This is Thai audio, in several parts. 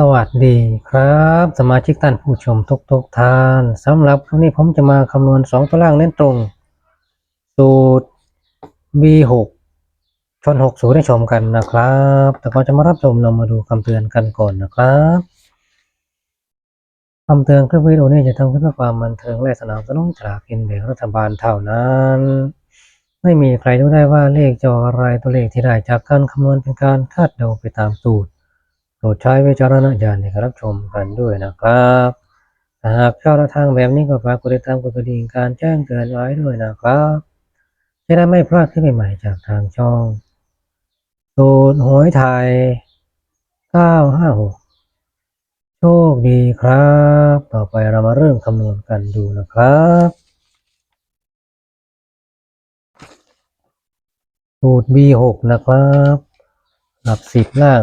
สวัสดีครับ สมาชิกท่านผู้ชมทุกทุกๆท่านสำหรับครั้งนี้ผมจะมาคำนวณสองตัวล่างเน้นตรง สูตร B6 ชน6สูตรให้ชมกันนะครับ แต่ก่อนจะมารับชมเรามาดูคำเตือนกันก่อนนะครับคำเตือนคลิปวิดีโอนี้จะทำขึ้นเพื่อความบันเทิงและสนับสนุนจากกินแบ่งรัฐบาลเท่านั้น ไม่มีใครรู้ได้ว่าเลขจะออะไรตัวเลขที่ได้จากการคำนวณเป็นการคาดเดาไปตามสูตร ดใช้วิจารณญาณในการรับชมกันด้วยนะครับหากชอบทางแบบนี้ก็ฝากกดติดตามกดกระดิ่งการแจ้งเตือนไว้ด้วยนะครับจะได้ไม่พลาดคลิปใหม่ๆจากทางช่องสูตรหวยไทย 956 โชคดีครับ ต่อไปเรามาเริ่มคำนวณกันดูนะครับสูตร B6 นะครับ หลักสิบล่าง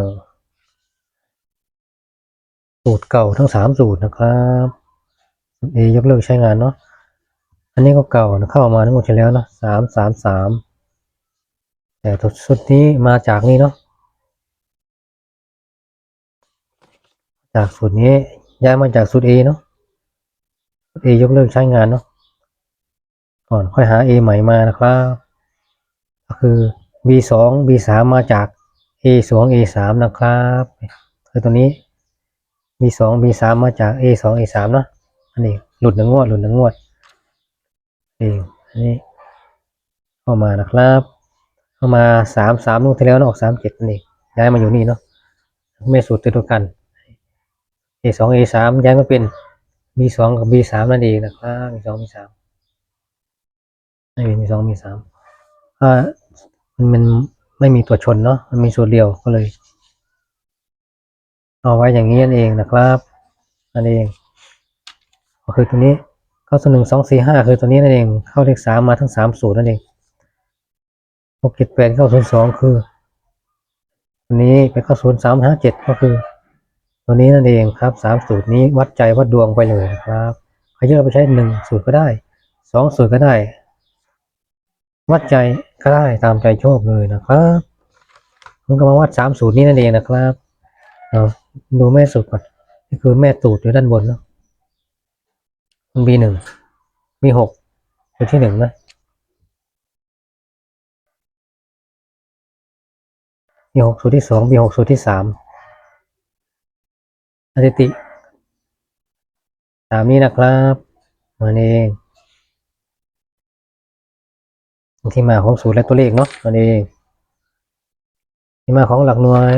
สูตรเก่าทั้งสามสูตรนะครับสูตร A ยกเลิกใช้งานเนาะอันนี้ก็เก่านะเข้ามาทั้งหมดทีแล้วนะสามสามสามแต่สุดนี้มาจากนี่เนาะจากสูตรนี้ย้ายมาจากสูตร A เนาะสูตร A ยกเลิกใช้งานเนาะก่อนค่อยหา A ใหม่มานะครับ ก็คือ B สอง B สามมาจาก A สอง A สามนะครับคือตัวนี้ B สอง B สามมาจาก A สอง A สามเนาะอันนี้หลุดหนึ่งงวดหลุดหนึ่งงวดเองอันนี้เข้ามานะครับ เข้ามาสามสามนู่นที่แล้วนะออกสามเจ็ดนั่นเองย้ายมาอยู่นี่เนาะไม่สูตรตัวเดียวกัน A สอง A สามย้ายมาเป็น B สองกับ B สามนั่นเองนะครับ B สอง B สามไม่เป็น B สอง B สามอ่ามันมันไม่มีตัวชนเนาะมันมีสูตรเดียวก็เลย เอาไว้อย่างนี้นั่นเองนะครับนั่นเองก็คือตัวนี้เข้าส่วหนึ่งสองสี่ห้าคือตัวนี้นั่นเอง เข้าเลขสามมาทั้งสามสูตรนั่นเองหกเจ็ดแปดเข้าศูนย์สองคือตัวนี้ไปเข้าศูนย์สามห้าเจ็ดก็คือ ตัวนี้นั่นเองครับสามสูตรนี้วัดใจวัดดวงไปเลยนะครับใครจะเอาไปใช้หนึ่งสูตรก็ได้สองสูตรก็ได้ วัดใจก็ได้ตามใจชอบเลยนะครับมันก็มาวัดสามสูตรนี้นั่นเองนะครับเรา ดูแม่สูตรก่อนนี่คือแม่สูตรอยู่ด้านบนเนาะ B หนึ่ง B หกตัวที่หนึ่งนะ B หกสูตรที่สอง B หกสูตรที่สามสถิติตามนี้นะครับมาเองที่มาของสูตรและตัวเลขเนาะมาเองที่มาของหลักหน่วย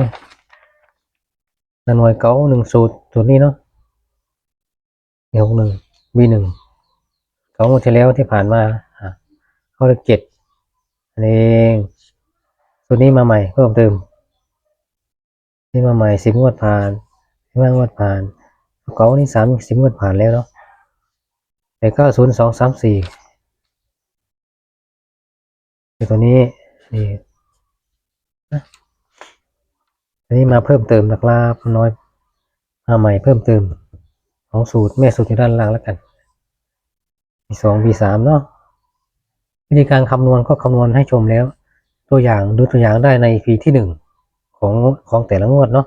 หลักหน่วยเก้าหนึ่งสูตรสูตรนี้เนาะ B หกหนึ่ง B หนึ่งเขาหมดที่แล้วที่ผ่านมาอะเข้าเลขเจ็ดอันนี้เองตัวนี้มาใหม่เพิ่มเติมนี่มาใหม่สิบงวดผ่านสิบห้างวดผ่านเขานี่สามสิบงวดผ่านแล้วเนาะแต่เก้าศูนย์สองสามสี่ตัวนี้นี่นะ อันนี้มาเพิ่มเติมนะครับน้อยมาใหม่เพิ่มเติมของสูตรแม่สูตรอยู่ด้านล่างแล้วกัน B สอง B สามเนาะวิธีการคำนวณก็คำนวณให้ชมแล้ว ตัวอย่างดูตัวอย่างได้ใน EP ที่หนึ่งของของแต่ละงวดเนาะ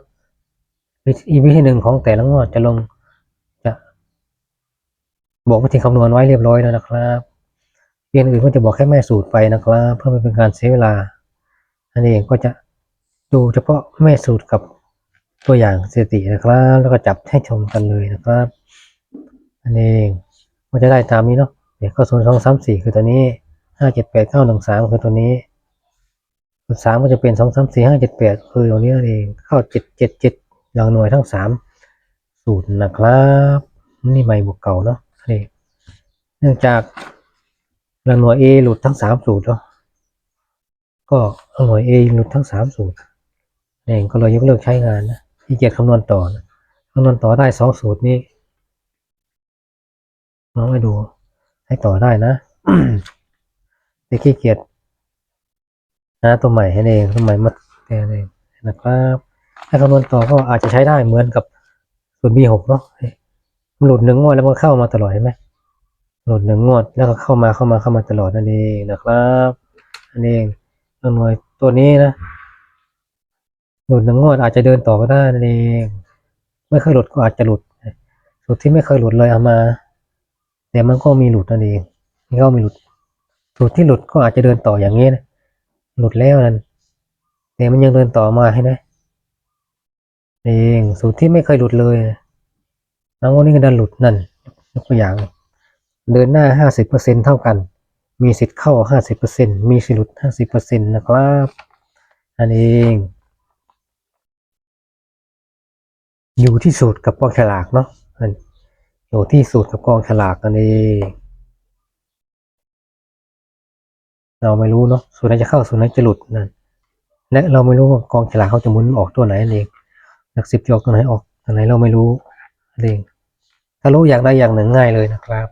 EP ที่หนึ่งของแต่ละงวดจะลงจะบอกวิธีคำนวณไว้เรียบร้อยแล้วนะครับเรียนอื่นก็จะบอกแค่แม่สูตรไปนะครับ เพื่อไม่เป็นการเสียเวลาอันเองก็จะ ดูเฉพาะแม่สูตรกับตัวอย่างสถิตินะครับ แล้วก็จับให้ชมกันเลยนะครับ อันเองก็จะได้ตามนี้เนาะเดี๋ยวก็ศูนย์สองสามสี่คือตัวนี้ห้าเจ็ดแปดเก้าหนึ่งสามคือตัวนี้ส่วนสามก็จะเป็นสองสามสี่ห้าเจ็ดแปดคือตัวนี้นั่นเองเข้าเจ็ดเจ็ดเจ็ดอย่างหน่วยทั้งสามสูตรนะครับนี่ใหม่บวกเก่าเนาะนี่เนื่องจากหลังหน่วย A หลุดทั้งสามสูตรเนาะก็หลังหน่วย A หลุดทั้งสามสูตร เองก็เลยยกเลิกใช้งานนะที่เกียจคำนวณต่อนะคำนวณต่อได้สองสูตรนี้น้องไปดู ให้ต่อได้นะเด็กขี้เกียจนะตัวใหม่ให้เองตัวใหม่มาแทนเองนะครับถ้าคำนวณต่อก็อาจจะใช้ได้เหมือนกับสูตร B6 เนาะมันหลุดหนึ่งงวดแล้วมันเข้ามาตลอดเห็นไหมหลุดหนึ่งงวดแล้วก็เข้ามาเข้ามาเข้ามาตลอดนั่นเองนะครับนั่นเองตัวหน่วยตัวนี้นะ หลุดหนึ่งงวดอาจจะเดินต่อก็ได้นั่นเองไม่เคยหลุดก็อาจจะหลุดสูตรที่ไม่เคยหลุดเลยเอามา แต่มันก็มีหลุดนั่นเองมันก็มีหลุดสูตรที่หลุดก็อาจจะเดินต่ออย่างนี้นะหลุดแล้วนั่นแต่มันยังเดินต่อมาให้นะเองสูตรที่ไม่เคยหลุดเลยน้องวันนี้ก็ดันหลุดนั่นยกตัวอย่าง เดินหน้าห้าสิบเปอร์เซ็นเท่ากัน มีสิทธิ์เข้าห้าสิบเปอร์เซ็นมีสิทธิ์หลุดห้าสิบเปอร์เซ็นนะครับอันเอง อยู่ที่สูตรกับกองฉลากเนาะอันอยู่ที่สูตรกับกองฉลากนั่นเองเราไม่รู้เนาะสูตรไหนจะเข้าสูตรไหนจะหลุดนั่นและเราไม่รู้ว่ากองฉลากเขาจะหมุนออกตัวไหนนั่นเองหลักสิบจะออกตัวไหนออกตัวไหนเราไม่รู้นั่นเองถ้ารู้อย่างใดอย่างหนึ่งง่ายเลยนะครับ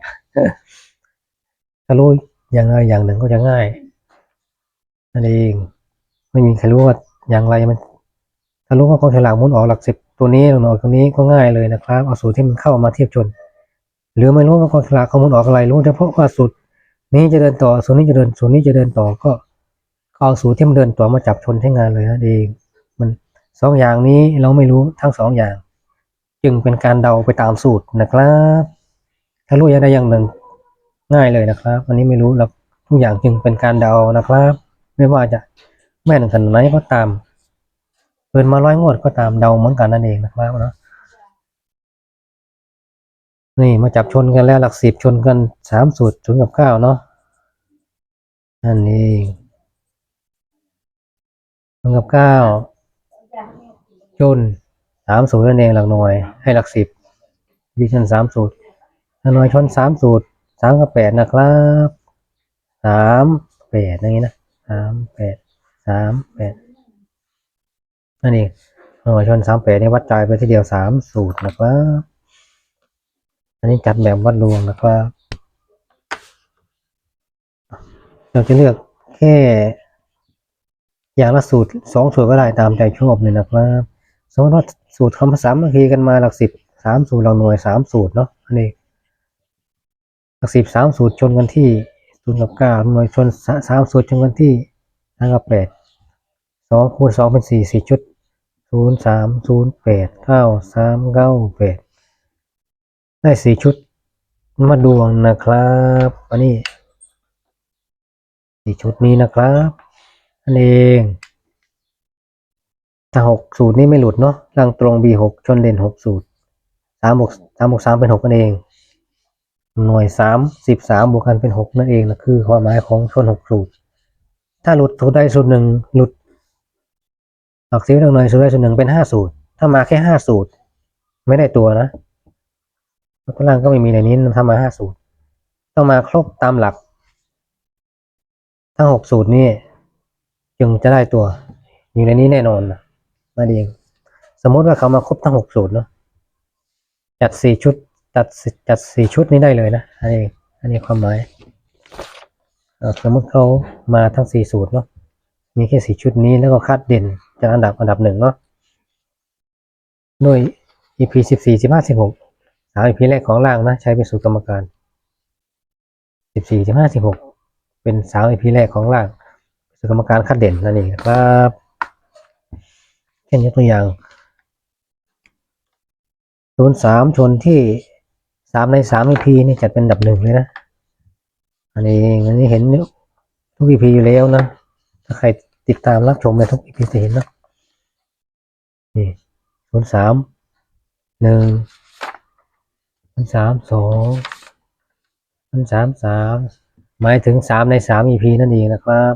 ถ้ารู้อย่างใดอย่างหนึ่งก็จะง่ายนั่นเองไม่มีใครรู้ว่าอย่างไรมันถ้ารู้ว่ากองฉลากหมุนออกหลักสิบ ตัวนี้หลักหน่วยตัวนี้ก็ง่ายเลยนะครับ เอาสูตรที่มันเข้ามาเทียบชน หรือไม่รู้ว่ากองฉลากขาหมุนออกอะไรรู้เฉพาะว่าสูตรนี้จะเดินต่อสูตรนี้จะเดินสูตรนี้จะเดินต่อก็เอาสูตรที่มันเดินต่อมาจับชนใช้งานเลยนั่นเองมันสองอย่างนี้เราไม่รู้ทั้งสองอย่าง จึงเป็นการเดาไปตามสูตรนะครับ ถ้ารู้อย่างใดอย่างหนึ่งง่ายเลยนะครับอันนี้ไม่รู้แล้วทุกอย่างจึงเป็นการเดานะครับ ไม่ว่าจะแม่นขนาดไหนก็ตาม นมาร้อยงวดก็ตามเดาเหมือนกันนั่นเองนะครับเนาะนี่มาจับชนกันแล้วหลักสิบชนกันสามสูตรถึงกับเก้าเนาะนั่นเองถึงกับเก้าชนสามสูตรนั่นเองหลักหน่วย ให้หลักสิบวิชันสามสูตรหลักหน่วยชนสามสูตรสามกับแปดนะครับสามแปดอย่างนี้นะสามแปดสามแปด นั่นเองหน่วยชนสามแปดนี่วัดใจไปทีเดียวสามสูตรนะครับ อันนี้จัดแบบวัดรวมนะครับเราจะเลือกแค่อย่างละสูตรสองสูตรก็ได้ตามใจชอบเลยนะครับสมมติว่าสูตรคำภาษานาทีกันมาหลักสิบสามสูตรเราหน่วยสามสูตรเนาะอันนี้หลักสิบสามสูตรชนกันที่ศูนย์กับเก้าหน่วยชนสสามสูตรชนกันที่ห้ากับแปดสองคูณสองเป็นสี่สี่ชุด ศูนย์สามศูนย์แปดเก้าสามเก้าแปดได้สี่ชุดมาดวงนะครับ อันนี้สี่ชุดนี้นะครับอันเองถ้าหกสูตรนี้ไม่หลุดเนาะล่างตรง B หกชนเด่นหกสูตรสามบวกสามบวกสามเป็นหกนั่นเอง หน่วยสามสิบสามบวกกันเป็นหกนั่นเองนะคือความหมายของชนหกสูตร ถ้าหลุดสูตรใดสูตรหนึ่งหลุด หลักสิบหนึ่งหน่วยสูตรใดสูตรหนึ่งเป็นห้าสูตร ถ้ามาแค่ห้าสูตร ไม่ได้ตัวนะแล้วก็ล่างก็ไม่มีในนี้ถ้ามาห้าสูตร ต้องมาครบตามหลัก ทั้งหกสูตรนี่จึงจะได้ตัว อยู่ในนี้แน่นอนนะมาเองสมมติว่าเขามาครบทั้งหกสูตรเนาะจัดสี่ชุดจัดสิจัดสี่ชุดนี้ได้เลยนะอันนี้อันนี้ความหมายสมมติเขามาทั้งสี่สูตรเนาะมีแค่สี่ชุดนี้แล้วก็คาดเด่น จากอันดับอันดับหนึ่งเนาะด้วย EP สิบสี่สิบห้าสิบหกสาม EP แรกของล่างนะ ใช้เป็นสูตรกรรมการสิบสี่สิบห้าสิบหกเป็นสาม EP แรกของล่างสูตรกรรมการคาดเด่นนั่นเองครับแค่ยกตัวอย่างศูนย์สามชนที่สามในสาม EP นี่จัดเป็นอันดับหนึ่งเลยนะ อันนี้อันนี้เห็นทุก EP อยู่แล้วนะถ้าใคร ติดตามรับชมในทุกอีพีจะเห็นเนอะนี่ศูนย์สามหนึ่งศูนย์สามสองศูนย์สามสามหมายถึงสามในสามอีพีนั่นเองนะครับ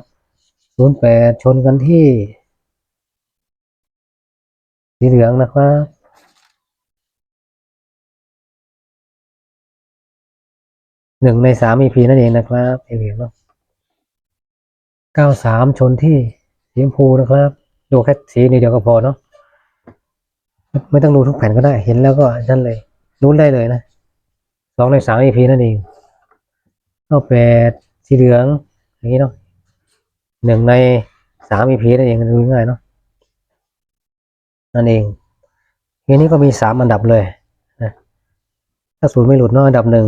ศูนย์แปดชนกันที่ สีเหลืองนะครับหนึ่งในสามอีพีนั่นเองนะครับสีเหลืองเนาะเก้าสามชนที่ สีชมพูนะครับ ดูแค่สีนี้เดียวก็พอเนาะไม่ต้องดูทุกแผ่นก็ได้ เห็นแล้วก็นั่นเลยรู้ได้เลยนะสองในสาม EP นั่นเองก้าแปดสีเหลืองอย่างนี้เนาะหนึ่งในสาม EP นั่นเองดูง่ายเนาะนั่นเองทีนี้ก็มีสามอันดับเลยนะถ้าศูนย์ไม่หลุดเนาะอันดับหนึ่ง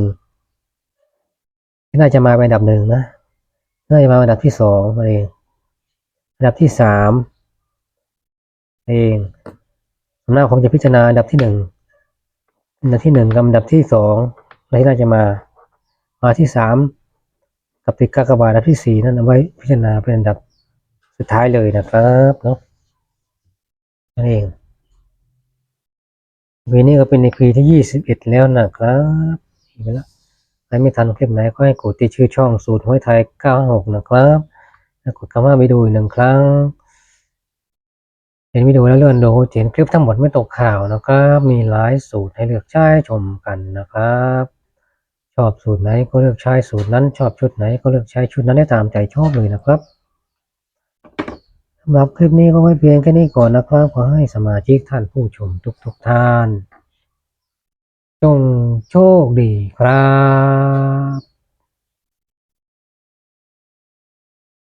น่าจะมาเป็นอันดับหนึ่งนะน่าจะมาอันดับที่สองนั่นเอง อันดับที่สามเองสำนักผมจะพิจารณาอันดับที่หนึ่งอันดับที่หนึ่งกับอันดับที่สองอะไรที่น่าจะมา มาที่สามกับติกากบาอันดับที่สี่นั่นเอาไว้พิจารณาเป็นอันดับสุดท้ายเลยนะครับเนาะนั่นเองวีนี้ก็เป็นในปีที่ยี่สิบเอ็ดแล้วนะครับอีกแล้วใครไม่ทันคลิปไหนก็ให้กดติดชื่อช่องสูตรห้อยไทยเก้าหกนะครับ กดคำว่าไปดูอีกหนึ่งครั้งเห็นวิดีโอแล้วเลื่อนดูเห็นคลิปทั้งหมดไม่ตกข่าวนะครับ มีหลายสูตรให้เลือกใช้ชมกันนะครับ ชอบสูตรไหนก็เลือกใช้สูตรนั้น ชอบชุดไหนก็เลือกใช้ชุดนั้นได้ตามใจชอบเลยนะครับสำหรับคลิปนี้ก็ไว้เพียงแค่นี้ก่อนนะครับขอให้สมาชิกท่านผู้ชมทุกๆทท่าน จงโชคดีครับ